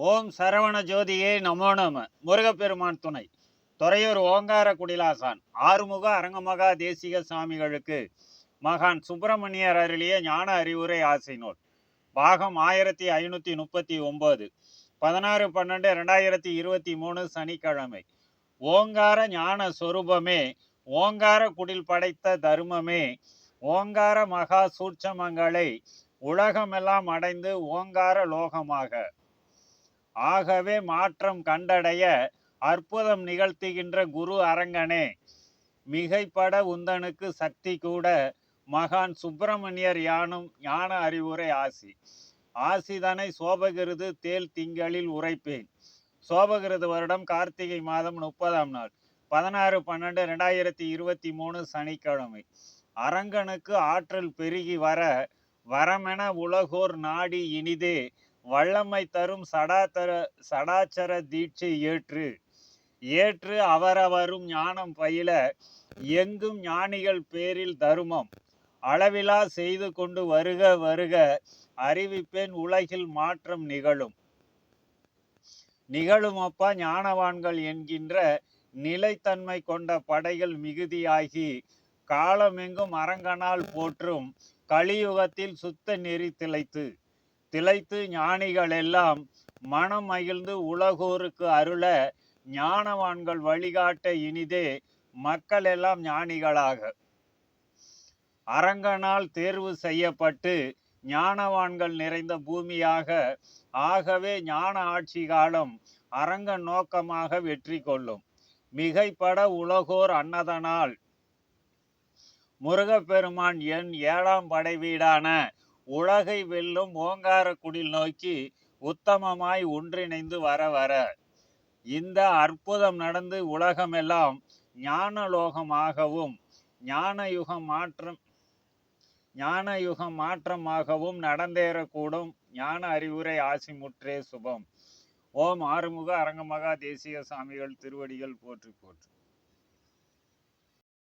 ஓம் சரவண ஜோதியே நமோ நம. முருகப்பெருமான் துணை. துறையூர் ஓங்கார குடிலாசான். ஆறுமுக அரங்கமகா தேசிக சாமிகளுக்கு மகான் சுப்பிரமணியர் அருளிய ஞான அறிவுரை ஆசை நூல் பாகம் ஆயிரத்தி ஐநூற்றி முப்பத்தி ஒம்பது பதினாறு பன்னெண்டு ரெண்டாயிரத்தி இருபத்தி மூணு சனிக்கிழமை. ஓங்கார ஞான சொரூபமே ஓங்கார குடில் படைத்த தர்மமே ஓங்கார மகா சூட்சமங்களை உலகமெல்லாம் அடைந்து ஓங்கார லோகமாக. ஆகவே மாற்றம் கண்டடைய அற்புதம் நிகழ்த்துகின்ற குரு அரங்கனே. மிகைப்பட உந்தனுக்கு சக்தி கூட மகான் சுப்பிரமணியர் யானும் ஞான அறிவுரை ஆசி. ஆசிதனை சோபகிருது தேல் திங்களில் உரைப்பேன். சோபகிருது வருடம் கார்த்திகை மாதம் முப்பதாம் நாள் பதினாறு பன்னெண்டு ரெண்டாயிரத்தி இருபத்தி மூணு சனிக்கிழமை. அரங்கனுக்கு ஆற்றல் பெருகி வர வரமென உலகோர் நாடி இனிதே வல்லமை தரும் சடாத்தர சடாச்சர தீட்சை ஏற்று ஏற்று அவரவரும் ஞானம் பயில எங்கும் ஞானிகள் பேரில் தருமம். அளவிலா செய்து கொண்டு வருக வருக அறிவிப்பேன் உலகில் மாற்றம் நிகழும். நிகழுமப்பா ஞானவான்கள் என்கின்ற நிலைத்தன்மை கொண்ட படைகள் மிகுதியாகி காலமெங்கும் அரங்கனால் போற்றும் கலியுகத்தில் சுத்த நெறி திளைத்து. திளைத்து ஞானிகள் எல்லாம் மனம் மகிழ்ந்து உலகோருக்கு அருள ஞானவான்கள் வழிகாட்ட இனிதே மக்கள் எல்லாம் ஞானிகளாக. அரங்கனால் தேர்வு செய்யப்பட்டு ஞானவான்கள் நிறைந்த பூமியாக ஆகவே ஞான ஆட்சி காலம் அரங்க நோக்கமாக வெற்றி கொள்ளும். மிகைப்பட உலகோர் அன்னதனால் முருகப்பெருமான் என் ஏழாம் படை வீடான உலகை வெல்லும் ஓங்கார குடில் நோக்கி உத்தமமாய் ஒன்றிணைந்து வர வர. இந்த அற்புதம் நடந்து உலகமெல்லாம் ஞான லோகமாகவும் ஞான யுகம் மாற்றம் ஞான யுகம் மாற்றமாகவும் நடந்தேறக்கூடும். ஞான அறிவுரை ஆசிமுற்றே சுபம். ஓம் ஆறுமுக அரங்கமகா தேசிய சாமிகள் திருவடிகள் போற்றி போற்று.